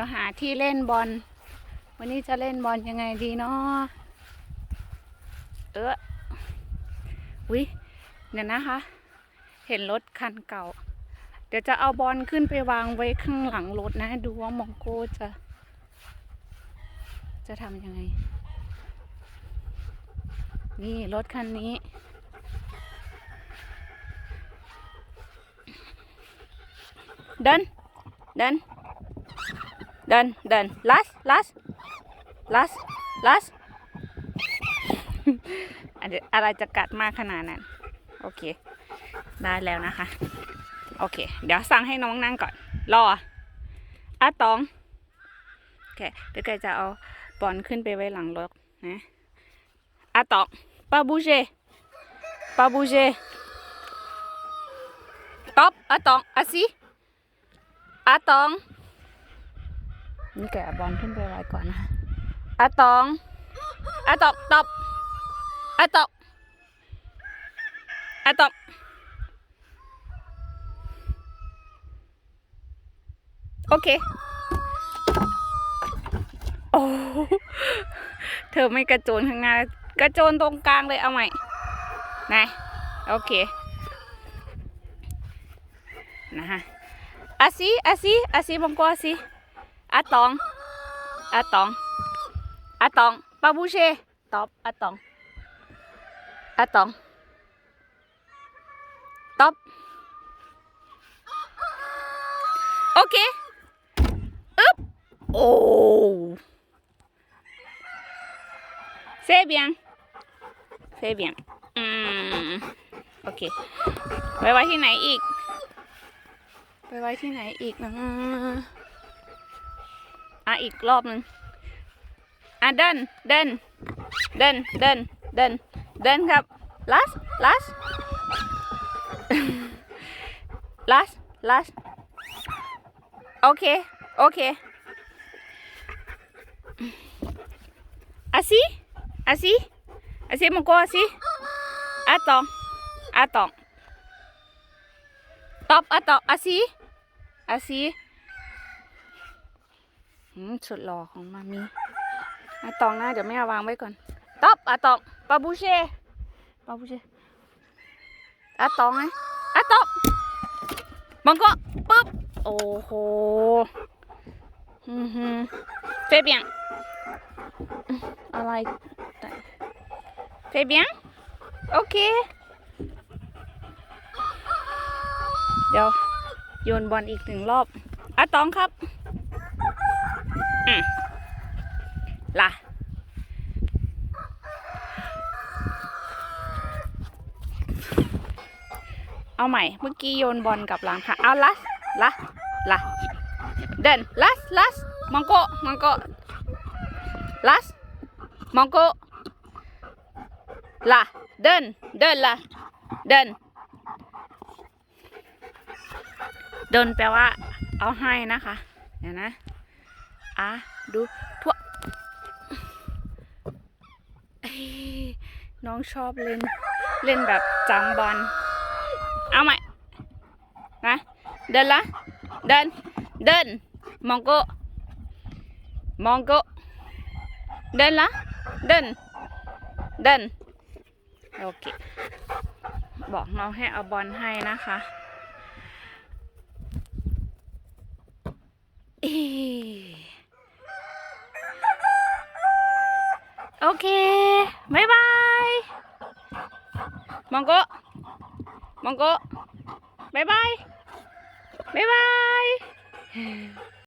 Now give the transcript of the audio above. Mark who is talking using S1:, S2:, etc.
S1: ดี๋ยวหาที่เล่นบอล วันนี้จะเล่นบอลยังไงดีเนาะเออวิเดี๋ยนะคะ เห็นรถคันเก่า เดี๋ยวจะเอาบอลขึ้นไปวางไว้ข้างหลังรถนะ ดูว่ามองโก้จะ จะทำยังไง นี่รถคันนี้เดินเดิน เดินเดินลัสลัสลัสลัสอะไรอะไรจะกัดมากขนาดนั้น โอเค ได้แล้วนะคะ โอเค เดี๋ยวสั่งให้น้องนั่งก่อน รออะตอง โอเค เดี๋ยวแกจะเอาบอลขึ้นไปไว้หลังรถนะอะตองปาบูเจปาบูเจตอบอะตองอะซีอะตอง นี่แกะบอลขึ้นไปไว้ก่อนนะคะอะตองอะตอกตอบอะตอกอะตอกโอเค โอ้เธอไม่กระโจนข้างหน้ากระโจนตรงกลางเลยเอาใหม่นะโอเค นะฮะอาซีอาซีอาซีบังกอาซี อาตองอาตองอาตองปาบูเชตอบอาตองอาตองตอบโอเคอึ๊บโอ้ C'est bien. C'est bien. อืมโอเค ไปไว้ที่ไหนอีก ไปไว้ที่ไหนอีกนะ อะอีกรอบหนึ่งอะเดิน เดิน เดิน เดิน เดิน เดินครับ last last last last โอเค โอเค Así, así, así mongko así. Atong, atong. Top atong, así, así. อืม สุดหล่อของมามีอะตองนะเดี๋ยวแม่วางไว้ก่อนต๊อบอะตองปาบูเช่ปาบูเช่อะตองไงอะตองมังก็ปึ๊บโอ้โหอือหือเฟเบียงอะไรเฟเบียงโอเคเดี๋ยวโยนบอลอีกหนึ่งรอบอะตองครับ ล่ะ เอาใหม่ เมื่อกี้โยนบอลกับหลังค่ะ เอาลัสละละเดินลัสลัสมังโกมังโกลัสมองโกล่ะ เดิน เดินล่ะ เดิน เดินแปลว่า เอาให้นะคะ เดี๋ยวนะ อะดูทั่วเอ้ยน้องชอบเล่น เล่นแบบจำบอลเอาใหมนะเดินละเดินเดินมองโกมองโกเดินละเดินเดินโอเคบอกน้องให้เอาบอลให้นะคะเอโอเคบายบาย มองโ